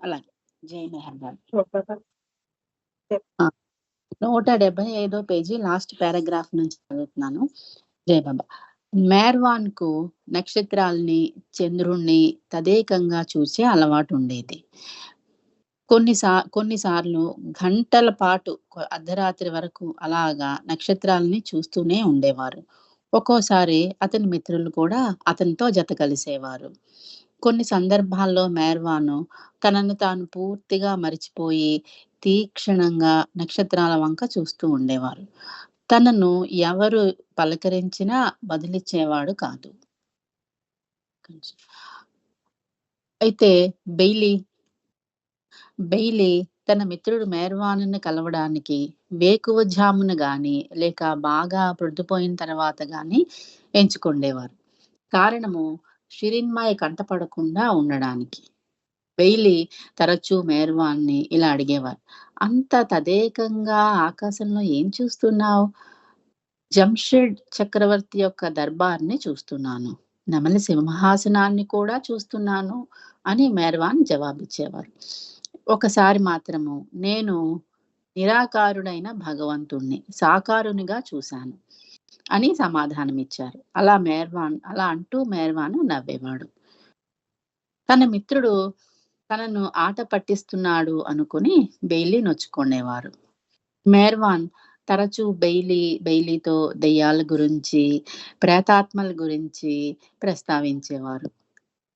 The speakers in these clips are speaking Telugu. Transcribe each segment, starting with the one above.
అలాగే. జై నూట డెబ్బై ఐదో పేజీ లాస్ట్ పారాగ్రాఫ్ నుంచి చదువుతున్నాను. జై బాబా. మేర్వాన్కు నక్షత్రాల్ని చంద్రుణ్ణి తదేకంగా చూసే అలవాటు ఉండేది కొన్నిసా కొన్నిసార్లు గంటల పాటు అర్ధరాత్రి వరకు అలాగా నక్షత్రాలని చూస్తూనే ఉండేవారు. ఒక్కోసారి అతని మిత్రులు కూడా అతనితో జత కలిసేవారు. కొన్ని సందర్భాల్లో మేర్వాను తనను తాను పూర్తిగా మరిచిపోయి తీక్షణంగా నక్షత్రాల వంక చూస్తూ ఉండేవారు. తనను ఎవరు పలకరించినా బదిలిచ్చేవాడు కాదు. అయితే బెయిలీ బెయిలీ తన మిత్రుడు మేర్వాను కలవడానికి వేకువజామున గాని లేక బాగా ప్రొద్దుపోయిన తర్వాత గాని ఎంచుకుండేవారు. కారణము షిరిన్మాయ కంటపడకుండా ఉండడానికి. బెయిలీ తరచూ మేర్వాన్ని ఇలా అడిగేవారు అంత తదేకంగా ఆకాశంలో ఏం చూస్తున్నావు? జంషెడ్ చక్రవర్తి యొక్క దర్బార్ని చూస్తున్నాను. నెమలి సింహాసనాన్ని కూడా చూస్తున్నాను అని మేర్వాన్ జవాబిచ్చేవారు. ఒకసారి మాత్రము నేను నిరాకారుడైన భగవంతుణ్ణి సాకారునిగా చూశాను. అని సమాధానం ఇచ్చారు అలా మేర్వాన్ అలా అంటూ మేర్వాను నవ్వేవాడు. తన మిత్రుడు తనను ఆట పట్టిస్తున్నాడు అనుకుని బెయిలీ నొచ్చుకునేవారు. మేర్వాన్ తరచూ బెయిలీ బెయిలీతో దెయ్యాల గురించి ప్రేతాత్మల గురించి ప్రస్తావించేవారు.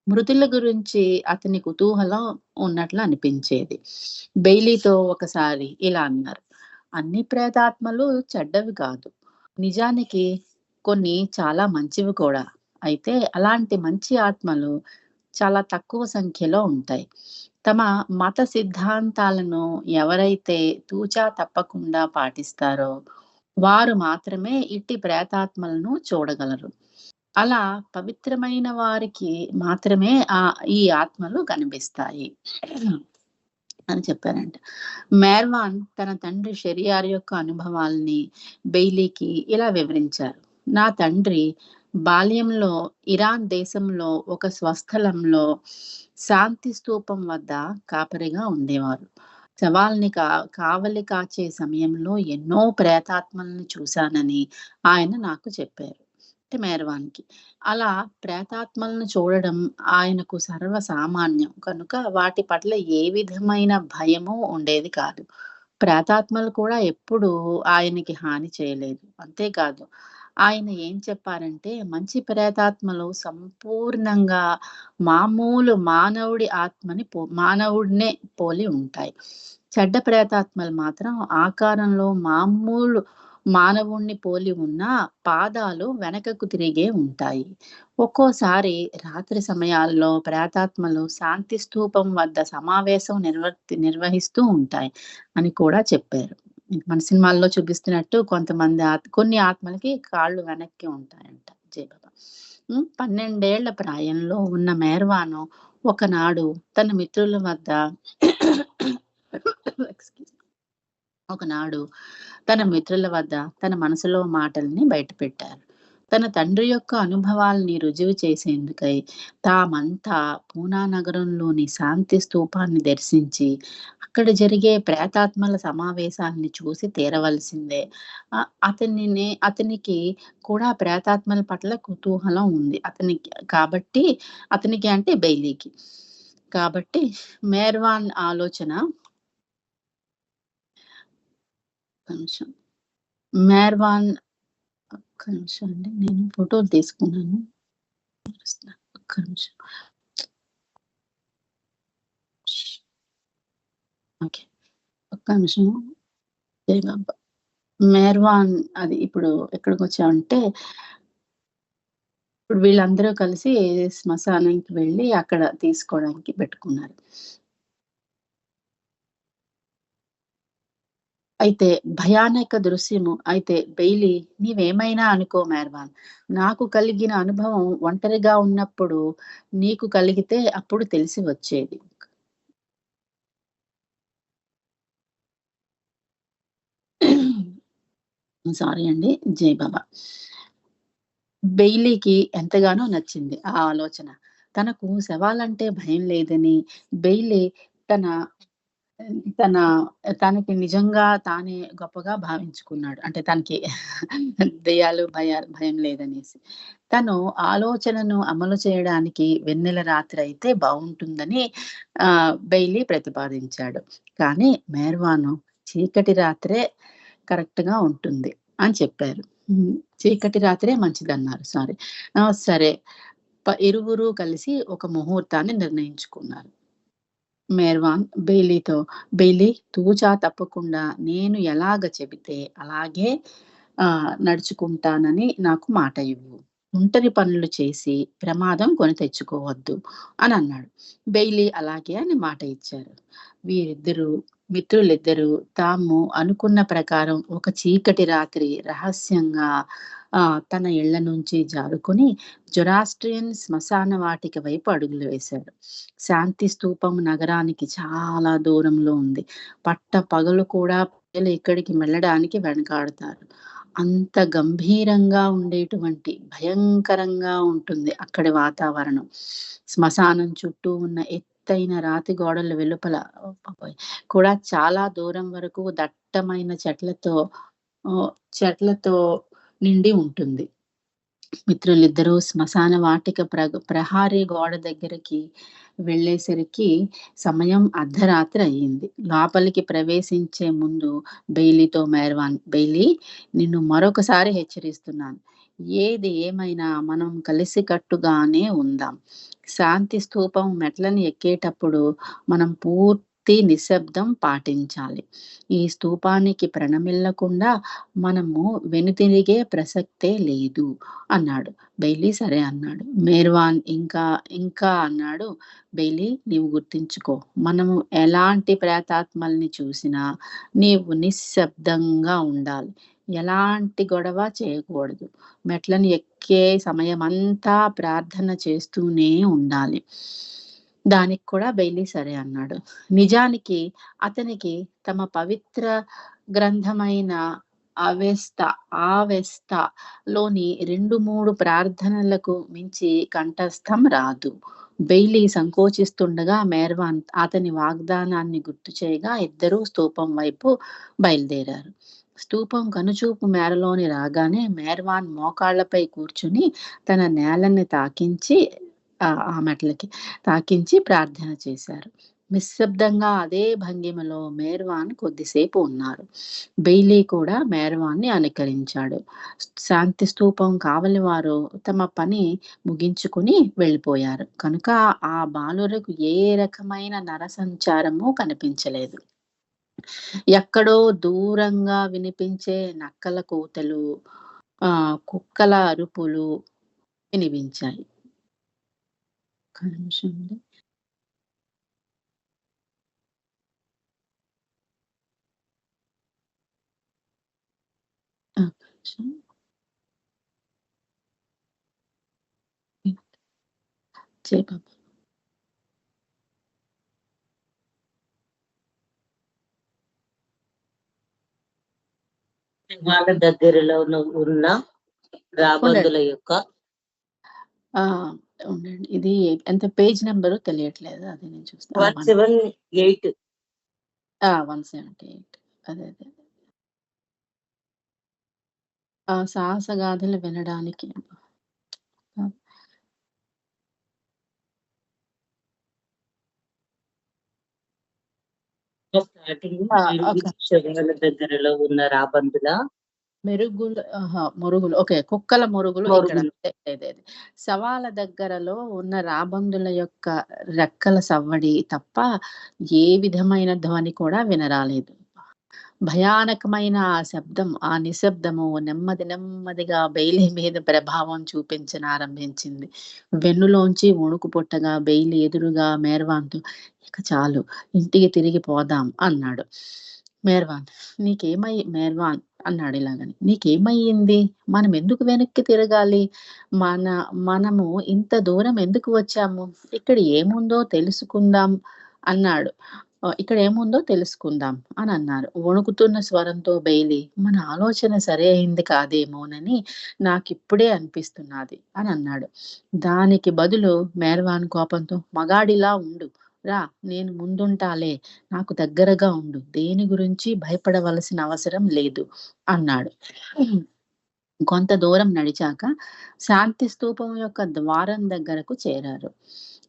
మృతుల గురించి అతని కుతూహలం ఉన్నట్లు అనిపించేది. బెయిలీతో ఒకసారి ఇలా అన్నారు అన్ని ప్రేతాత్మలు చెడ్డవి కాదు. నిజానికి కొన్ని చాలా మంచివి కూడా. అయితే అలాంటి మంచి ఆత్మలు చాలా తక్కువ సంఖ్యలో ఉంటాయి. తమ మత సిద్ధాంతాలను ఎవరైతే తూచా తప్పకుండా పాటిస్తారో వారు మాత్రమే ఇట్టి ప్రేతాత్మలను చూడగలరు. అలా పవిత్రమైన వారికి మాత్రమే ఆ ఈ ఆత్మలు కనిపిస్తాయి. అని చెప్పారంట. మేర్వాన్ తన తండ్రి షెరియార్ యొక్క అనుభవాల్ని బెయిలీకి ఇలా వివరించారు. నా తండ్రి బాల్యంలో ఇరాన్ దేశంలో ఒక స్వస్థలంలో శాంతి స్తూపం వద్ద కాపరిగా ఉండేవారు. శవాల్ని కా కావలి కాచే సమయంలో ఎన్నో ప్రేతాత్మల్ని చూశానని ఆయన నాకు చెప్పారు. అంటే అలా ప్రేతాత్మలను చూడడం ఆయనకు సర్వ సామాన్యం కనుక వాటి పట్ల ఏ విధమైన భయము ఉండేది కాదు. ప్రేతాత్మలు కూడా ఎప్పుడూ ఆయనకి హాని చేయలేదు. అంతేకాదు ఆయన ఏం చెప్పారంటే మంచి ప్రేతాత్మలు సంపూర్ణంగా మామూలు మానవుడి ఆత్మని పో మానవుడినే పోలి ఉంటాయి. చెడ్డ ప్రేతాత్మలు మాత్రం ఆకారంలో మామూలు మానవుణ్ణి పోలి ఉన్న పాదాలు వెనకకు తిరిగే ఉంటాయి. ఒక్కోసారి రాత్రి సమయాల్లో ప్రేతాత్మలు శాంతి స్తూపం వద్ద సమావేశం నిర్వర్తి నిర్వహిస్తూ ఉంటాయి అని కూడా చెప్పారు. మన సినిమాల్లో చూపిస్తున్నట్టు కొంతమంది కొన్ని ఆత్మలకి కాళ్ళు వెనక్కి ఉంటాయంట. జయబాబా పన్నెండేళ్ళ ప్రాయంలో ఉన్న మేర్వాను ఒకనాడు తన మిత్రుల వద్ద ఒకనాడు తన మిత్రుల వద్ద తన మనసులో మాటల్ని బయటపెట్టారు. తన తండ్రి యొక్క అనుభవాల్ని రుజువు చేసేందుకై తామంతా పూనా నగరంలోని శాంతి స్తూపాన్ని దర్శించి అక్కడ జరిగే ప్రేతాత్మల సమావేశాన్ని చూసి తీరవలసిందే. అతనిని అతనికి కూడా ప్రేతాత్మల పట్ల కుతూహలం ఉంది. అతనికి కాబట్టి అతనికి అంటే బెయిలీకి. కాబట్టి మేర్వాన్ ఆలోచన ఒక్క నిమిషం. మేర్వాన్ ఒక్క నిమిషం అండి. నేను ఫోటోలు తీసుకున్నాను. ఒక్క నిమిషం. ఓకే. ఒక్క నిమిషం. జై బాబా. మేర్వాన్ అది ఇప్పుడు ఎక్కడికి వచ్చామంటే ఇప్పుడు వీళ్ళందరూ కలిసి శ్మశానానికి వెళ్ళి అక్కడ తీసుకోవడానికి పెట్టుకున్నారు. అయితే భయానక దృశ్యము. అయితే బెయిలీ నీవేమైనా అనుకో మేర్వాన్ నాకు కలిగిన అనుభవం ఒంటరిగా ఉన్నప్పుడు నీకు కలిగితే అప్పుడు తెలిసి వచ్చేది. సారీ అండి జై బాబా. బెయిలీకి ఎంతగానో నచ్చింది ఆ ఆలోచన. తనకు శవాలంటే భయం లేదని బెయిలీ తన తన తనకి నిజంగా తానే గొప్పగా భావించుకున్నాడు. అంటే తనకి దెయ్యాలు, భయ భయం లేదనేసి. తను ఆలోచనను అమలు చేయడానికి వెన్నెల రాత్రి అయితే బాగుంటుందని ఆ బెయిలీ ప్రతిపాదించాడు. కానీ మేర్వాను చీకటి రాత్రే కరెక్ట్గా ఉంటుంది అని చెప్పారు. చీకటి రాత్రే మంచిదన్నారు. సారీ. సరే. ప ఇరువురు కలిసి ఒక ముహూర్తాన్ని నిర్ణయించుకున్నారు. మేర్వాన్ బెయిలీతో, "బెయిలీ తూచా తప్పకుండా నేను ఎలాగ చెబితే అలాగే ఆ నడుచుకుంటానని నాకు మాట ఇవ్వు. ఒంటరి పనులు చేసి ప్రమాదం కొని తెచ్చుకోవద్దు" అని అన్నాడు బెయిలీ అలాగే అని మాట ఇచ్చారు. వీరిద్దరూ మిత్రులిద్దరూ తాము అనుకున్న ప్రకారం ఒక చీకటి రాత్రి రహస్యంగా తన ఇళ్ళ నుంచి జారుకొని జొరాస్ట్రియన్ శ్మశాన వాటిక వైపు అడుగులు వేశాడు. శాంతి స్తూపం నగరానికి చాలా దూరంలో ఉంది. పట్ట పగలు కూడా ప్రజలు ఇక్కడికి వెళ్ళడానికి వెనకాడతారు. అంత గంభీరంగా ఉండేటువంటి భయంకరంగా ఉంటుంది అక్కడి వాతావరణం. శ్మశానం చుట్టూ ఉన్న ఎత్తైన రాతి గోడల వెలుపల కూడా చాలా దూరం వరకు దట్టమైన చెట్లతో చెట్లతో నిండి ఉంటుంది. మిత్రులిద్దరూ శ్మశాన వాటిక ప్ర ప్రహారీ గోడ దగ్గరికి వెళ్ళేసరికి సమయం అర్ధరాత్రి అయ్యింది. లోపలికి ప్రవేశించే ముందు బెయిలీతో మేర్వాన్, "బెయిలీ నిన్ను మరొకసారి హెచ్చరిస్తున్నాను. ఏది ఏమైనా మనం కలిసికట్టుగానే ఉందాం. శాంతి స్థూపం మెట్లను ఎక్కేటప్పుడు మనం పూర్తి నిశ్శబ్దం పాటించాలి. ఈ స్తూపానికి ప్రణమిల్లకుండా మనము వెనుతిరిగే ప్రసక్తే లేదు" అన్నాడు. బెయిలీ సరే అన్నాడు. మేర్వాన్ ఇంకా ఇంకా అన్నాడు, "బెయిలీ నీవు గుర్తుంచుకో మనము ఎలాంటి ప్రేతాత్మల్ని చూసినా నీవు నిశ్శబ్దంగా ఉండాలి. ఎలాంటి గొడవ చేయకూడదు. మెట్లను ఎక్కే సమయం అంతా ప్రార్థన చేస్తూనే ఉండాలి." దానికి కూడా బెయిలీ సరే అన్నాడు. నిజానికి అతనికి తమ పవిత్ర గ్రంథమైన అవెస్తా ఆవెస్తాలోని 2, 3 ప్రార్థనలకు మించి కంఠస్థం రాదు. బెయిలీ సంకోచిస్తుండగా మేర్వాన్ అతని వాగ్దానాన్ని గుర్తు చేయగా ఇద్దరూ స్తూపం వైపు బయలుదేరారు. స్తూపం కనుచూపు మేరలోని రాగానే మేర్వాన్ మోకాళ్ళపై కూర్చుని తన నేలని తాకించి ఆ మెట్లకి తాకించి ప్రార్థన చేశారు. నిశ్శబ్దంగా అదే భంగిమలో మేర్వాన్ కొద్దిసేపు ఉన్నారు. బెయిలీ కూడా మేర్వాన్ని అనుకరించాడు. శాంతి స్తూపం కావలివారు తమ పని ముగించుకుని వెళ్ళిపోయారు. కనుక ఆ బాలురకు ఏ రకమైన నరసంచారము కనిపించలేదు. ఎక్కడో దూరంగా వినిపించే నక్కల కూతలు, ఆ కుక్కల అరుపులు వినిపించాయి. ఒక్క వాళ్ళ దగ్గరలో ఉన్న రాబందుల. యొక్క ఆ! ఉండండి. ఇది ఎంత పేజ్ నంబరో తెలియట్లేదు. అది నేను చూస్తా. ఆ! వన్ 178 ఆ! 178 అదే అదే. ఆ సాహసగాథలు వినడానికి స్టార్టింగ్ దగ్గరలో ఉన్న రాబందుల మెరుగులు! మొరుగులు. ఓకే. కుక్కల మొరుగులు. శవాల దగ్గరలో ఉన్న రాబందుల యొక్క రెక్కల సవ్వడి తప్ప ఏ విధమైన ధ్వని కూడా వినరాలేదు. భయానకమైన ఆ శబ్దం, ఆ నిశ్శబ్దము నెమ్మది నెమ్మదిగా బెయిలీ మీద ప్రభావం చూపించనారంభించింది. వెన్నులోంచి వణుకు పుట్టగా బెయిలి ఎదురుగా మేర్వాన్‌తో "ఇక చాలు ఇంటికి తిరిగి పోదాం" అన్నాడు. మేర్వాన్ "నీకేమై" మేర్వాన్ అన్నాడు ఇలాగని. "నీకేమయ్యింది? మనం ఎందుకు వెనక్కి తిరగాలి? మన మనము ఇంత దూరం ఎందుకు వచ్చాము? ఇక్కడ ఏముందో తెలుసుకుందాం" అన్నాడు. ఇక్కడ ఏముందో తెలుసుకుందాం అని అన్నారు వణుకుతున్న స్వరంతో బెయిలీ "మన ఆలోచన సరి అయింది కాదేమోనని నాకిప్పుడే అని అన్నాడు దానికి బదులు మేర్వాన్ కోపంతో "మగాడిలా ఉండు. రా నేను ముందుంటాలే. నాకు దగ్గరగా ఉండు. దేని గురించి భయపడవలసిన అవసరం లేదు అన్నాడు. కొంత దూరం నడిచాక శాంతి స్తూపం యొక్క ద్వారం దగ్గరకు చేరారు.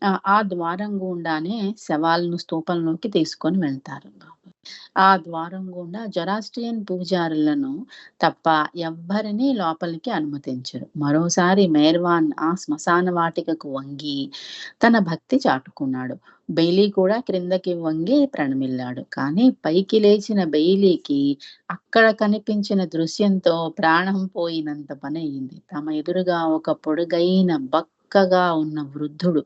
ఆ ద్వారం గుండానే శవాలను స్తూపంలోకి తీసుకొని వెళ్తారు ఆ ద్వారం గుండా జొరాస్ట్రియన్ పూజారులను తప్ప ఎవ్వరిని లోపలికి అనుమతించరు. మరోసారి మేర్వాన్ ఆ శ్మశాన వాటికకు వంగి తన భక్తి చాటుకున్నాడు. బెయిలీ కూడా క్రిందకి వంగి ప్రణమిల్లాడు. కానీ పైకి లేచిన బెయిలీకి అక్కడ కనిపించిన దృశ్యంతో ప్రాణం పోయినంత పని అయింది తమ ఎదురుగా ఒక పొడుగైన బక్కగా ఉన్న వృద్ధుడు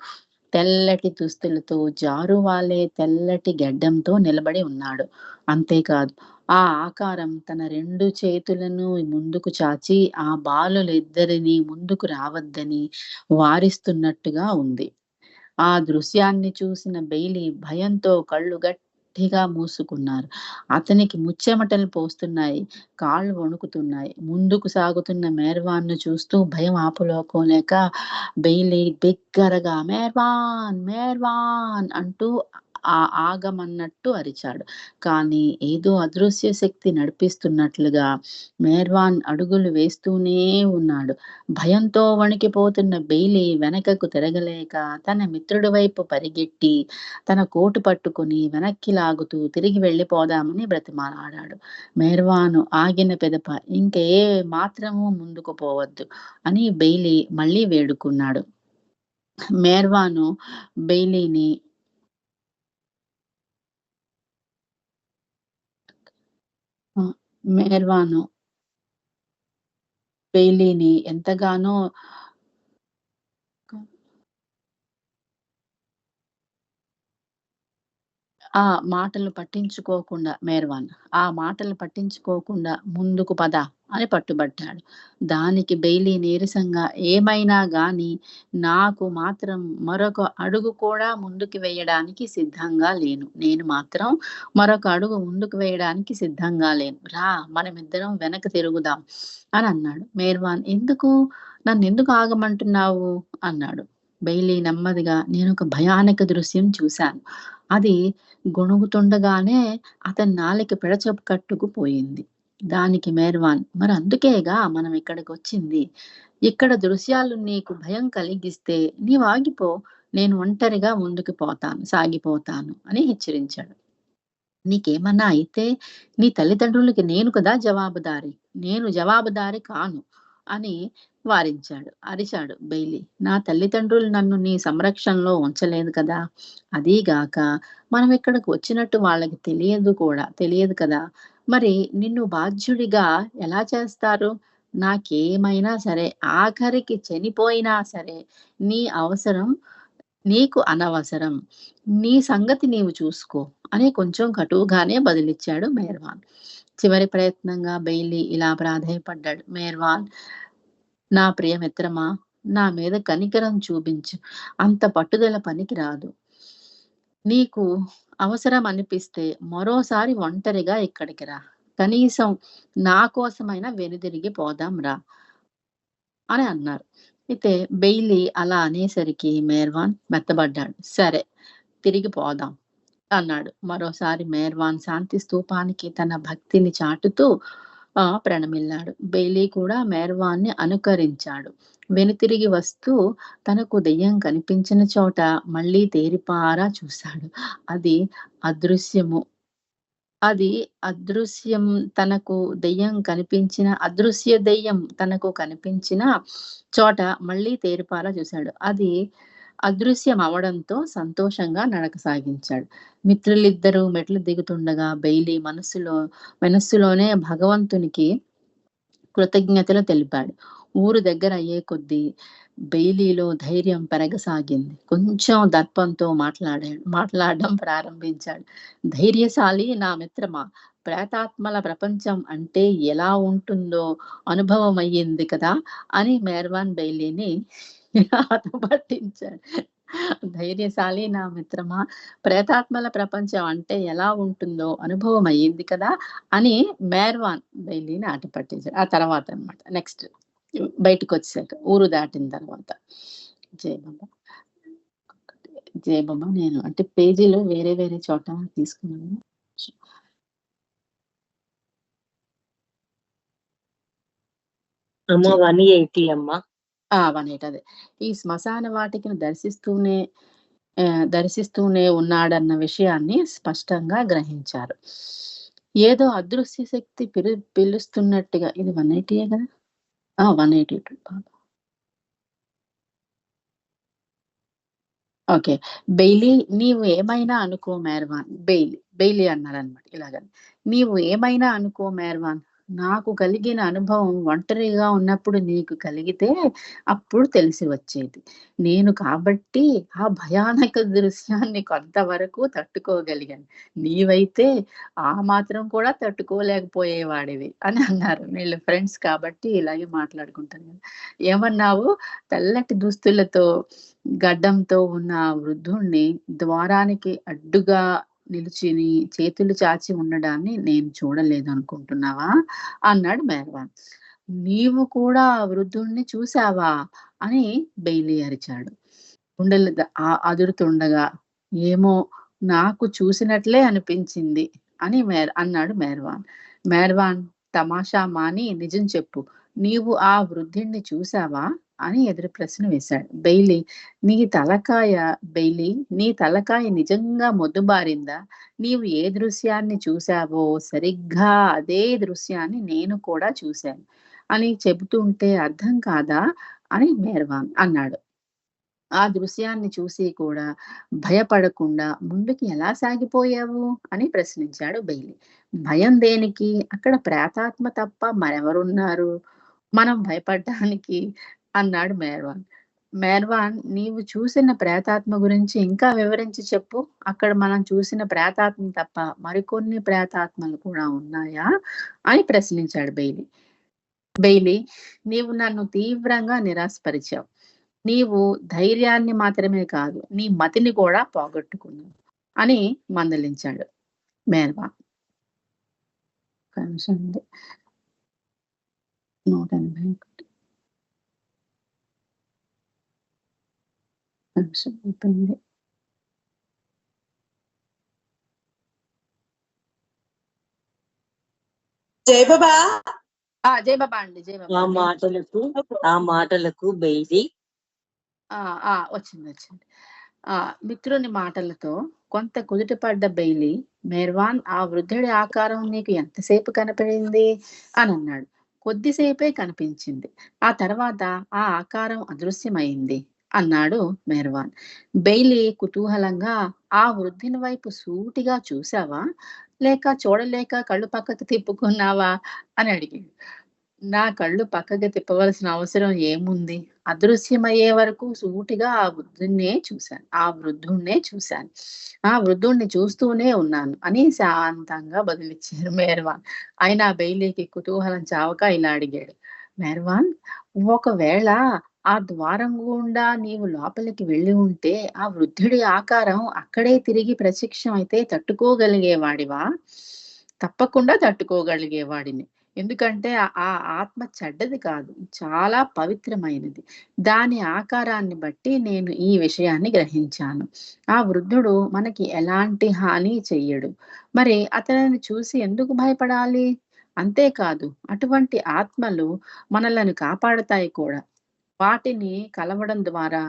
తెల్లటి దుస్తులతో జారువాలే తెల్లటి గెడ్డంతో నిలబడి ఉన్నాడు. అంతేకాదు ఆ ఆకారం తన రెండు చేతులను ముందుకు చాచి ఆ బాలులిద్దరిని ముందుకు రావద్దని వారిస్తున్నట్టుగా ఉంది. ఆ దృశ్యాన్ని చూసిన బెయిలీ భయంతో కళ్ళు గట్టి గట్టిగా మూసుకున్నారు. అతనికి ముచ్చెమటలు పోస్తున్నాయి కాళ్ళు వణుకుతున్నాయి. ముందుకు సాగుతున్న మేర్వాన్ను చూస్తూ భయం ఆపులోకోలేక బెయిలీ బిగ్గరగా మేర్వాన్ మేర్వాన్ అంటూ ఆ ఆగమన్నట్టు అరిచాడు. కానీ ఏదో అదృశ్య శక్తి నడిపిస్తున్నట్లుగా మేర్వాన్ అడుగులు వేస్తూనే ఉన్నాడు. భయంతో వణికిపోతున్న బెయిలీ వెనకకు తిరగలేక తన మిత్రుడి వైపు పరిగెట్టి తన కోటు పట్టుకుని వెనక్కి లాగుతూ తిరిగి వెళ్ళిపోదామని బ్రతిమాలాడాడు. మేర్వాను ఆగిన పెదప ఇంకే మాత్రము ముందుకు పోవద్దు అని బెయిలీ మళ్ళీ వేడుకున్నాడు. మేర్వాను బెయిలీని మెహర్వాను మేర్వాను. బెయిలీని ఎంతగానో ఆ మాటలు పట్టించుకోకుండా మేర్వాన్ ఆ మాటలు పట్టించుకోకుండా ముందుకు పద అని పట్టుబట్టాడు దానికి బెయిలీ నీరసంగా ఏమైనా గాని నాకు మాత్రం మరొక అడుగు కూడా ముందుకు వేయడానికి సిద్ధంగా లేను. నేను మాత్రం మరొక అడుగు ముందుకు వేయడానికి సిద్ధంగా లేను. రా మనమిద్దరం వెనక తిరుగుదాం అని అన్నాడు. మేర్వాన్ ఎందుకు? నన్ను ఎందుకు ఆగమంటున్నావు? అన్నాడు. బెయిలీ నెమ్మదిగా నేను ఒక భయానక దృశ్యం చూశాను. అది గొణుగుతుండగానే అతని నాలికి పిడచపు కట్టుకుపోయింది దానికి మేర్వాన్ మరి అందుకేగా మనం ఇక్కడికి వచ్చింది ఇక్కడ దృశ్యాలు నీకు భయం కలిగిస్తే నీవు ఆగిపో నేను ఒంటరిగా ముందుకు పోతాను సాగిపోతాను అని హెచ్చరించాడు. నీకేమన్నా అయితే నీ తల్లిదండ్రులకి నేను కదా జవాబుదారి? నేను జవాబుదారి కాను. అని వారించాడు. అరిచాడు బెయిలీ. నా తల్లిదండ్రులు నన్ను నీ సంరక్షణలో ఉంచలేదు కదా. అదీగాక మనం ఇక్కడికి వచ్చినట్టు వాళ్ళకి తెలియదు కూడా తెలియదు కదా. మరి నిన్ను బాధ్యుడిగా ఎలా చేస్తారు? నాకేమైనా సరే ఆఖరికి చనిపోయినా సరే నీ అవసరం నీకు అనవసరం. నీ సంగతి నీవు చూసుకో అని కొంచెం కటువుగానే బదిలిచ్చాడు మెహర్వాన్ చివరి ప్రయత్నంగా బెయిలీ ఇలా ప్రాధాయపడ్డాడు. మేర్వాల్ నా ప్రియ మిత్రమా నా మీద కనికరం చూపించు. అంత పట్టుదల పనికి రాదు నీకు అవసరం అనిపిస్తే మరోసారి ఒంటరిగా ఇక్కడికి రా. కనీసం నా కోసమైనా వెనుదిరిగి పోదాం రా అని అన్నారు. అయితే బెయిలీ అలా అనేసరికి మేర్వాన్ మెత్తబడ్డాడు. సరే తిరిగి పోదాం. అన్నాడు. మరోసారి మేర్వాన్ శాంతి స్తూపానికి తన భక్తిని చాటుతూ ఆ ప్రణమిల్లాడు. బెయిలీ కూడా మేర్వాన్ని అనుకరించాడు. వెనుతిరిగి వస్తూ తనకు దెయ్యం కనిపించిన చోట మళ్ళీ తేరిపారా చూశాడు. అది అదృశ్యము. అది అదృశ్యం తనకు దెయ్యం కనిపించిన అదృశ్య దెయ్యం తనకు కనిపించిన చోట మళ్ళీ తేరిపారా చూశాడు. అది అదృశ్యం అవడంతో సంతోషంగా నడక సాగించాడు మిత్రులిద్దరూ మెట్లు దిగుతుండగా బెయిలీ మనస్సులో మనస్సులోనే భగవంతునికి కృతజ్ఞతలు తెలిపాడు. ఊరు దగ్గర అయ్యే కొద్దీ బెయిలీలో ధైర్యం పెరగసాగింది. కొంచెం దర్పంతో మాట్లాడాడు మాట్లాడడం ప్రారంభించాడు. ధైర్యశాలి నా మిత్రమా ప్రేతాత్మల ప్రపంచం అంటే ఎలా ఉంటుందో అనుభవం అయ్యింది కదా అని మేర్వాన్ బెయిలీని పట్టించాడు. ధైర్యశాలి నా మిత్రమా ప్రేతాత్మల ప్రపంచం అంటే ఎలా ఉంటుందో అనుభవం అయ్యింది కదా అని మేర్వాన్ బెయిలీని ఆట పట్టించాడు. ఆ తర్వాత అన్నమాట. నెక్స్ట్ బయటకు వచ్చాక ఊరు దాటిన తర్వాత. జయ బాబా నేను అంటే పేజీలో వేరే వేరే చోట తీసుకున్నాను. అమ్మ వన్ ఎయిటీ అమ్మా. వన్ ఎయిట్ అదే ఈ శ్మశాన వాటికను దర్శిస్తూనే దర్శిస్తూనే ఉన్నాడన్న విషయాన్ని స్పష్టంగా గ్రహించారు. ఏదో అదృశ్య శక్తి పిలు పిలుస్తున్నట్టుగా ఇది వన్ ఎయిటీయే కదా? ఆ వన్ ఎయిటీ టూ ఓకే. బెయిలీ నీవు ఏమైనా అనుకో మేర్వాన్. బెయిలీ బెయిలీ అన్నారనమాట ఇలాగని. నీవు ఏమైనా అనుకో మేర్వాన్. నాకు కలిగిన అనుభవం ఒంటరిగా ఉన్నప్పుడు నీకు కలిగితే అప్పుడు తెలిసి వచ్చేది. నేను కాబట్టి ఆ భయానక దృశ్యాన్ని కొంతవరకు తట్టుకోగలిగాను. నీవైతే ఆ మాత్రం కూడా తట్టుకోలేకపోయేవాడివి అని అన్నారు వీళ్ళు ఫ్రెండ్స్ కాబట్టి ఇలాగే మాట్లాడుకుంటాను కదా. ఏమన్నావు? తెల్లటి దుస్తులతో గడ్డంతో ఉన్న వృద్ధుణ్ణి ద్వారానికి అడ్డుగా నిలుచుని చేతులు చాచి ఉండడాన్ని నేను చూడలేదు అనుకుంటున్నావా అన్నాడు మేర్వాన్ నీవు కూడా వృద్ధుణ్ణి చూసావా అని బెయిలీ అరిచాడు. గుండెలు అదురుతుండగా ఏమో నాకు చూసినట్లే అనిపించింది అని మేర్ అన్నాడు మేర్వాన్ మేర్వాన్ తమాషా మాని నిజం చెప్పు. నీవు ఆ వృద్ధుణ్ణి చూసావా అని ఎదురు ప్రశ్న వేశాడు. బెయిలీ నీ తలకాయ బెయిలీ నీ తలకాయ నిజంగా మొద్దుబారిందా? నీవు ఏ దృశ్యాన్ని చూశావో? సరిగ్గా అదే దృశ్యాన్ని నేను కూడా చూశాను. అని చెబుతుంటే అర్థం కాదా? అని మేర్వాన్ అన్నాడు. ఆ దృశ్యాన్ని చూసి కూడా భయపడకుండా ముందుకి ఎలా సాగిపోయావు? అని ప్రశ్నించాడు బెయిలీ. భయం దేనికి? అక్కడ ప్రేతాత్మ తప్ప మరెవరున్నారు? మనం భయపడడానికి అన్నాడు మేర్వాన్. మేర్వాన్ నీవు చూసిన ప్రేతాత్మ గురించి ఇంకా వివరించి చెప్పు. అక్కడ మనం చూసిన ప్రేతాత్మ తప్ప మరికొన్ని ప్రేతాత్మలు కూడా ఉన్నాయా? అని ప్రశ్నించాడు బెయిలీ. బెయిలీ నీవు నన్ను తీవ్రంగా నిరాశపరిచావు. నీవు ధైర్యాన్ని మాత్రమే కాదు నీ మతిని కూడా పోగొట్టుకున్నావు అని మందలించాడు మేర్వాన్. నూట ఎనభై నిమిషం అయిపోయింది జై బాబా అండి జై బాబా ఆ మాటలకు ఆ మాటలకు బెయిలీ. ఆ ఆ వచ్చింది వచ్చింది. ఆ మిత్రుని మాటలతో కొంత కుదుటపడ్డ బెయిలీ మేర్వాన్ ఆ వృద్ధుడి ఆకారం నీకు ఎంతసేపు కనపడింది? అని అన్నాడు. కొద్దిసేపే కనిపించింది. ఆ తర్వాత ఆ ఆకారం అదృశ్యమైంది. అన్నాడు మెహర్వాన్ బెయిలీ కుతూహలంగా ఆ వృద్ధిని వైపు సూటిగా చూసావా లేక చూడలేక కళ్ళు పక్కకు తిప్పుకున్నావా? అని అడిగాడు. నా కళ్ళు పక్కకి తిప్పవలసిన అవసరం ఏముంది? అదృశ్యమయ్యే వరకు సూటిగా ఆ వృద్ధుణ్ణే చూశాను. ఆ వృద్ధుణ్ణే చూశాను. ఆ వృద్ధుణ్ణి చూస్తూనే ఉన్నాను అని శాంతంగా బదిలిచ్చారు మేర్వాన్ అయినా బెయిలీకి కుతూహలం చావక ఇలా అడిగాడు. మెర్వాన్ ఒకవేళ ఆ ద్వారం గుండా నీవు లోపలికి వెళ్ళి ఉంటే ఆ వృద్ధుడి ఆకారం అక్కడే తిరిగి ప్రత్యక్షం అయితే తట్టుకోగలిగేవాడివా? తప్పకుండా తట్టుకోగలిగేవాడిని. ఎందుకంటే ఆ ఆ ఆత్మ చెడ్డది కాదు చాలా పవిత్రమైనది. దాని ఆకారాన్ని బట్టి నేను ఈ విషయాన్ని గ్రహించాను. ఆ వృద్ధుడు మనకి ఎలాంటి హాని చెయ్యడు. మరి అతనిని చూసి ఎందుకు భయపడాలి? అంతేకాదు అటువంటి ఆత్మలు మనలను కాపాడతాయి కూడా. వాటిని కలవడం ద్వారా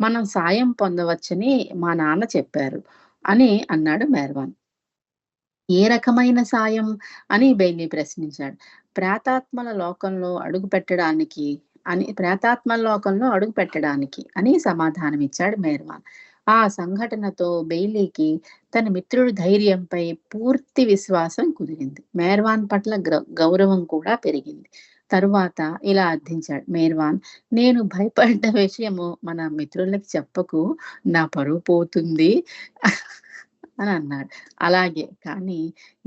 మనం సాయం పొందవచ్చని మా నాన్న చెప్పారు అని అన్నాడు మేర్వాన్. ఏ రకమైన సాయం? అని బెయిలీ ప్రశ్నించాడు. ప్రేతాత్మల లోకంలో అడుగు పెట్టడానికి అని ప్రేతాత్మల లోకంలో అడుగు పెట్టడానికి అని సమాధానం ఇచ్చాడు మేర్వాన్. ఆ సంఘటనతో బెయిలీకి తన మిత్రుడి ధైర్యంపై పూర్తి విశ్వాసం కుదిరింది. మేర్వాన్ పట్ల గౌరవం కూడా పెరిగింది. తరువాత ఇలా అర్థించాడు మేర్వాన్ నేను భయపడ్డ విషయము మన మిత్రులకి చెప్పకు నా పరువు పోతుంది అని అన్నాడు. అలాగే కానీ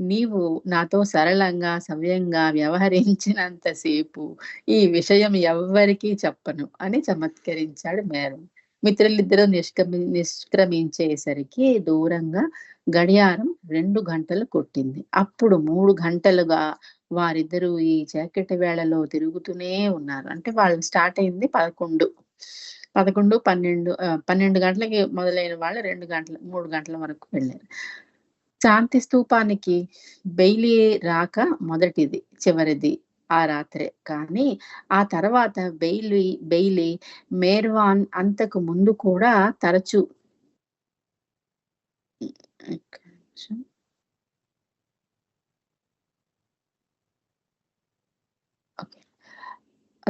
నీవు నాతో సరళంగా సవ్యంగా వ్యవహరించినంతసేపు ఈ విషయం ఎవ్వరికీ చెప్పను అని చమత్కరించాడు మేరు మిత్రులిద్దరూ నిష్క్రమి నిష్క్రమించేసరికి దూరంగా గడియారం రెండు గంటలు కొట్టింది. అప్పుడు మూడు గంటలుగా వారిద్దరూ ఈ చీకటి వేళలో తిరుగుతూనే ఉన్నారు. అంటే వాళ్ళు స్టార్ట్ అయింది పదకొండు. పదకొండు పన్నెండు పన్నెండు గంటలకి మొదలైన వాళ్ళు రెండు గంటల మూడు గంటల వరకు వెళ్ళారు. శాంతి స్తూపానికి బెయిలీ రాక మొదటిది చివరిది. ఆ రాత్రే కానీ ఆ తర్వాత బెయిలీ బెయిలీ మేర్వాన్ అంతకు ముందు కూడా తరచు.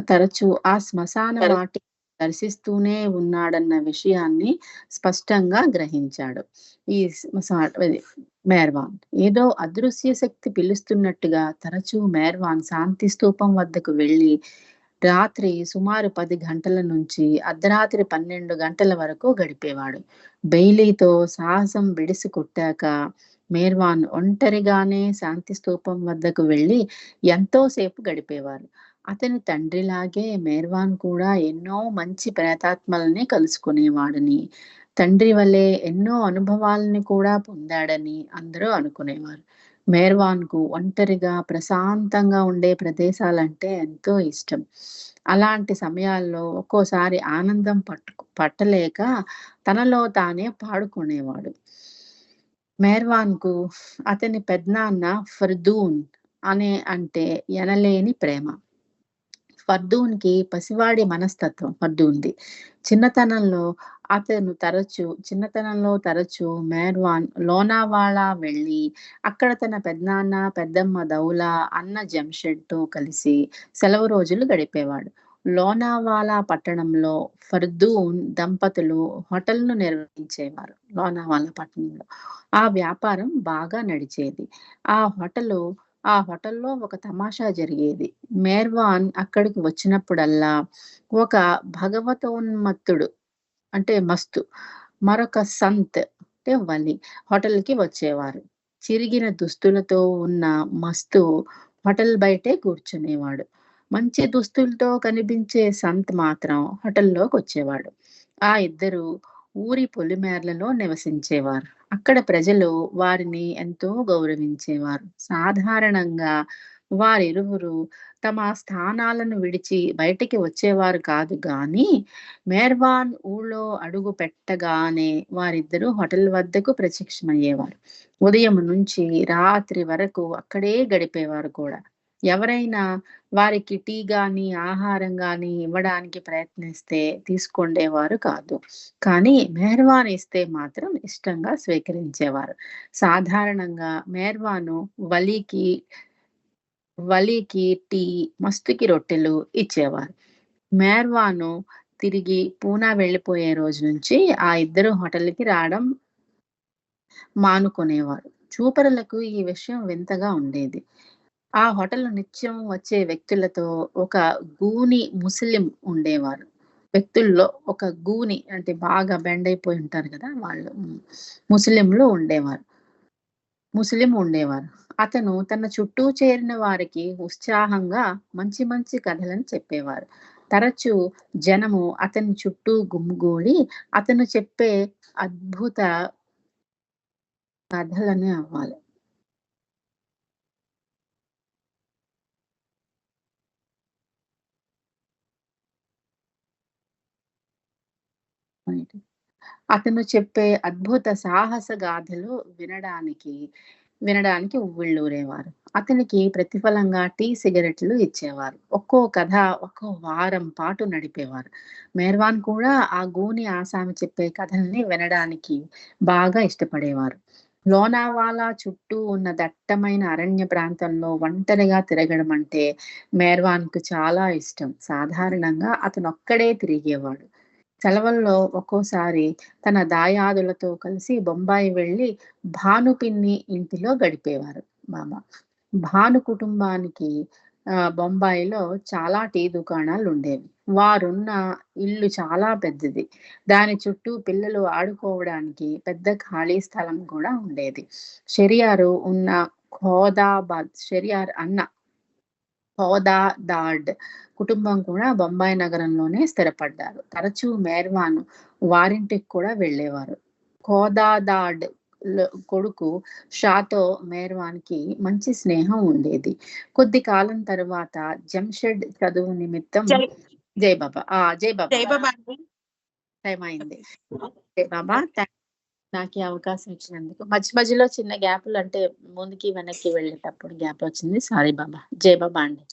తరచూ ఆ శ్మశాన వాటి దర్శిస్తూనే ఉన్నాడన్న విషయాన్ని స్పష్టంగా గ్రహించాడు ఈ మేర్వాన్. ఏదో అదృశ్య శక్తి పిలుస్తున్నట్టుగా తరచూ మేర్వాన్ శాంతి స్తూపం వద్దకు వెళ్ళి రాత్రి సుమారు పది గంటల నుంచి అర్ధరాత్రి పన్నెండు గంటల వరకు గడిపేవాడు. బెయిలీతో సాహసం విడిసి కొట్టాక మేర్వాన్ ఒంటరిగానే శాంతి స్తూపం వద్దకు వెళ్ళి ఎంతోసేపు గడిపేవారు. అతని తండ్రిలాగే మేర్వాన్ కూడా ఎన్నో మంచి ప్రేతాత్మల్ని కలుసుకునేవాడని తండ్రి వలె ఎన్నో అనుభవాలని కూడా పొందాడని అందరూ అనుకునేవారు. మేర్వాన్కు ఒంటరిగా ప్రశాంతంగా ఉండే ప్రదేశాలంటే ఎంతో ఇష్టం. అలాంటి సమయాల్లో ఒక్కోసారి ఆనందం పట్టు పట్టలేక తనలో తానే పాడుకునేవాడు. మేర్వాన్కు అతని పెద్దనాన్న ఫర్దూన్ అనే అంటే ఎనలేని ప్రేమ. ఫర్దూన్కి పసివాడి మనస్తత్వం ఫర్దూన్ది. చిన్నతనంలో అతను తరచు చిన్నతనంలో తరచు మేర్వాన్ లోనావాలా వెళ్ళి అక్కడ తన పెద్దనాన్న పెద్దమ్మ దౌలా అన్న జంషెడ్తో కలిసి సెలవు రోజులు గడిపేవాడు. లోనావాలా పట్టణంలో ఫర్దూన్ దంపతులు హోటల్ను నిర్వహించేవారు లోనావాలా పట్టణంలో. ఆ వ్యాపారం బాగా నడిచేది. ఆ హోటలు ఆ హోటల్లో ఒక తమాషా జరిగేది. మేర్వాన్ అక్కడికి వచ్చినప్పుడల్లా ఒక భగవతోన్మత్తుడు అంటే మస్తు మరొక సంత్ అంటే వలి హోటల్కి వచ్చేవారు. చిరిగిన దుస్తులతో ఉన్న మస్తు హోటల్ బయటే కూర్చునేవాడు. మంచి దుస్తులతో కనిపించే సంత్ మాత్రం హోటల్లోకి వచ్చేవాడు ఆ ఇద్దరు ఊరి పొలిమేర్లలో నివసించేవారు. అక్కడ ప్రజలు వారిని ఎంతో గౌరవించేవారు. సాధారణంగా వారిరువురు తమ స్థానాలను విడిచి బయటికి వచ్చేవారు కాదు గాని మేర్వాన్ ఊళ్ళో అడుగు పెట్టగానే వారిద్దరూ హోటల్ వద్దకు ప్రత్యక్షమయ్యేవారు. ఉదయం నుంచి రాత్రి వరకు అక్కడే గడిపేవారు కూడా. ఎవరైనా వారికి టీ గాని ఆహారం గాని ఇవ్వడానికి ప్రయత్నిస్తే తీసుకుండేవారు కాదు. కానీ మెహర్వాన్ ఇస్తే మాత్రం ఇష్టంగా స్వీకరించేవారు. సాధారణంగా మెహర్వాను వలీకి వలీకి టీ మస్తుకి రొట్టెలు ఇచ్చేవారు. మెహర్వాను తిరిగి పూనా వెళ్ళిపోయే రోజు నుంచి ఆ ఇద్దరు హోటల్కి రావడం మానుకునేవారు. చూపరులకు ఈ విషయం వింతగా ఉండేది. ఆ హోటల్ నిత్యం వచ్చే వ్యక్తులతో ఒక గూని ముస్లిం ఉండేవారు. వ్యక్తుల్లో ఒక గూని అంటే బాగా బెండ్ అయిపోయి ఉంటారు కదా వాళ్ళు. ముస్లింలు ఉండేవారు. ముస్లిం ఉండేవారు. అతను తన చుట్టూ చేరిన వారికి ఉత్సాహంగా మంచి మంచి కథలను చెప్పేవారు. తరచు జనము అతని చుట్టూ గుమ్మిగూడి అతను చెప్పే అద్భుత కథలని అవ్వాలి. అతను చెప్పే అద్భుత సాహస గాథలు వినడానికి వినడానికి ఉవ్విళ్ళూరేవారు. అతనికి ప్రతిఫలంగా టీ సిగరెట్లు ఇచ్చేవారు. ఒక్కో కథ ఒక్కో వారం పాటు నడిపేవారు. మేర్వాన్ కూడా ఆ గూని ఆసామి చెప్పే కథల్ని వినడానికి బాగా ఇష్టపడేవారు. లోనావాలా చుట్టూ ఉన్న దట్టమైన అరణ్య ప్రాంతంలో ఒంటరిగా తిరగడం అంటే మేర్వాన్కు చాలా ఇష్టం. సాధారణంగా అతను ఒక్కడే తిరిగేవాడు. సెలవుల్లో ఒక్కోసారి తన దాయాదులతో కలిసి బొంబాయి వెళ్ళి భానుపిన్ని ఇంటిలో గడిపేవారు. మామ భాను కుటుంబానికి ఆ, బొంబాయిలో చాలా టీ దుకాణాలు ఉండేవి. వారున్న ఇల్లు చాలా పెద్దది. దాని చుట్టూ పిల్లలు ఆడుకోవడానికి పెద్ద ఖాళీ స్థలం కూడా ఉండేది. షెరియారు ఉన్న ఖోదాబాద్ షెరియార్ అన్న హోదా దాడ్ కుటుంబం కూడా బొంబాయి నగరంలోనే స్థిరపడ్డారు. తరచూ మేర్వాన్ వారింటికి కూడా వెళ్ళేవారు. ఖోదాదాడ్ లో- కొడుకు షాతో మేర్వాన్కి మంచి స్నేహం ఉండేది. కొద్ది కాలం తర్వాత జంషెడ్ చదువు నిమిత్తం జై జై బాబా ఆ జై బాబా జై టైం అయింది. ఓకే. బాబా థాంక్ నాకు ఈ అవకాశం ఇచ్చినందుకు. మధ్య మధ్యలో చిన్న గ్యాప్లు అంటే ముందుకి వెనక్కి వెళ్ళేటప్పుడు గ్యాప్ వచ్చింది. సారీ బాబా. జై బాబా అండి.